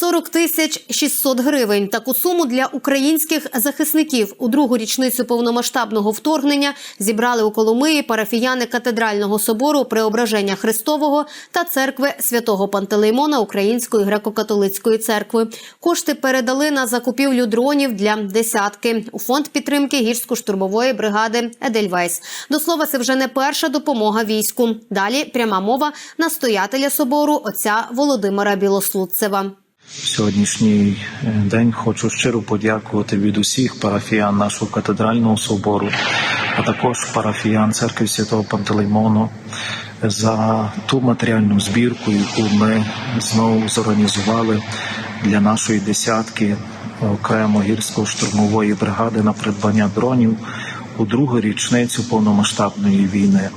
40 тисяч 600 гривень. Таку суму для українських захисників у другу річницю повномасштабного вторгнення зібрали у Коломиї парафіяни катедрального собору Преображення Христового та церкви святого Пантелеймона Української греко-католицької церкви. Кошти передали на закупівлю дронів для десятки у фонд підтримки гірсько-штурмової бригади Едельвейс. До слова, це вже не перша допомога війську. Далі пряма мова настоятеля собору отця Володимира Білослудцева. В сьогоднішній е, день хочу щиро подякувати від усіх парафіян нашого катедрального собору, а також парафіян церкви Святого Пантелеймону за ту матеріальну збірку, яку ми знову зорганізували для нашої десятки окремо гірсько-штурмової бригади на придбання дронів у другу річницю повномасштабної війни.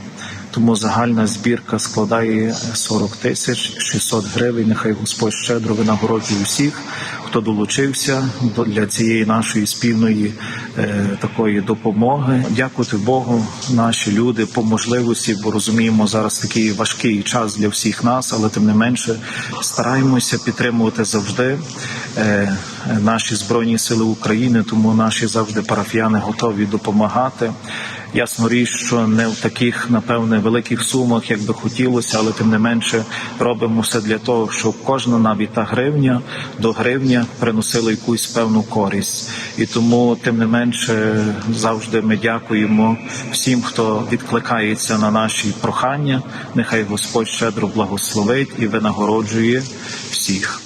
Тому загальна збірка складає 40 тисяч 600 гривень. Нехай Господь щедро винагороджує всіх, хто долучився до- для цієї нашої спільної е, такої допомоги. Дякувати Богу, наші люди по можливості, бо розуміємо зараз такий важкий час для всіх нас, але тим не менше стараємося підтримувати завжди е, наші збройні сили України. Тому наші завжди парафіяни готові допомагати. Ясно річ, що не в таких, напевне, великих сумах, як би хотілося, але тим не менше робимо все для того, щоб кожна навіть та гривня до гривня приносила якусь певну користь. І тому, тим не менше, завжди ми дякуємо всім, хто відкликається на наші прохання. Нехай Господь щедро благословить і винагороджує всіх.